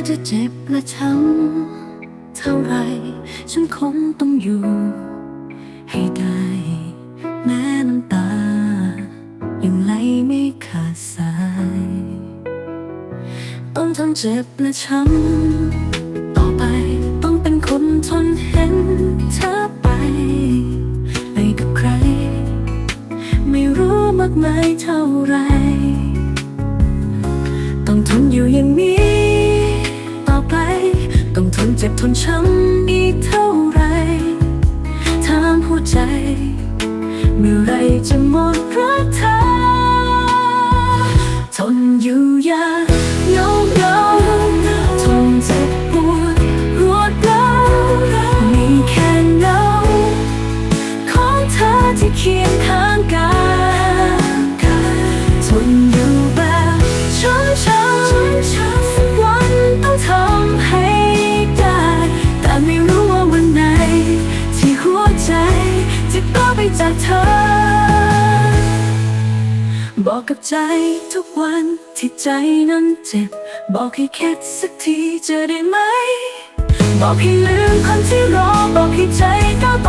จะเจ็บและช้ำเท่าไร ฉันคงต้องอยู่ ให้ได้แม้น้ำตา ยังไหลไม่ขาดสาย ต้องทนเจ็บและช้ำต่อไปต้องเป็นคนทนเห็นเธอไป ไปกับใคร ไม่รู้มากมายเท่าไร ทนช้ำอีกเท่าไรถามหัวใจ เมื่อไรจะหมดรักเธอ บอกกับใจทุกวันที่ใจนั้นเจ็บ บอกให้แคดสักทีจะได้ไหม บอกให้ลืมคนที่รอ บอกให้ใจก้าว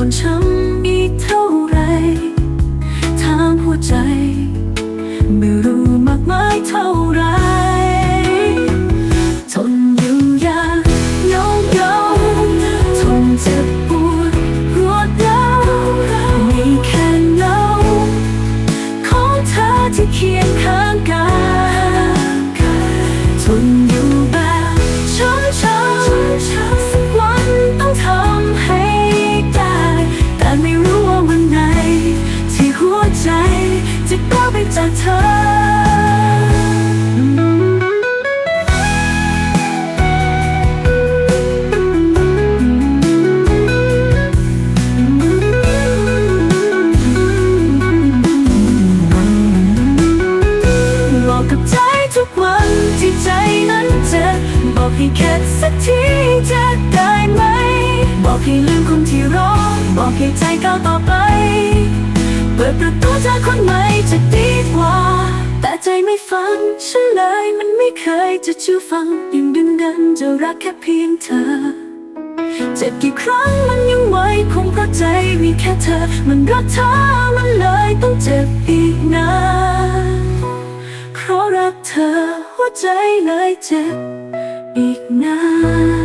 ทนช้ำอีกเท่าไรทางหัวใจ ไม่รู้มากมายเท่า กับใจทุกวันที่ใจนั้นเจ็บบอกให้แค่สักทีจะได้ไหม บอกให้ลืมคนที่รอบอกให้ใจก้าวต่อไป เปิดประตูเจอคนใหม่จะดีกว่า แต่ใจไม่ฟังฉันเลยมันไม่เคยจะเชื่อฟังยังดึงดันจะรักแค่เพียงเธอ เจ็บกี่ครั้งมันยังไหวคงเพราะใจมีแค่เธอ มันรักเธอมันเลยต้องเจ็บอีกนานเพราะรักเธอหัวใจเลยเจ็บอีกนาน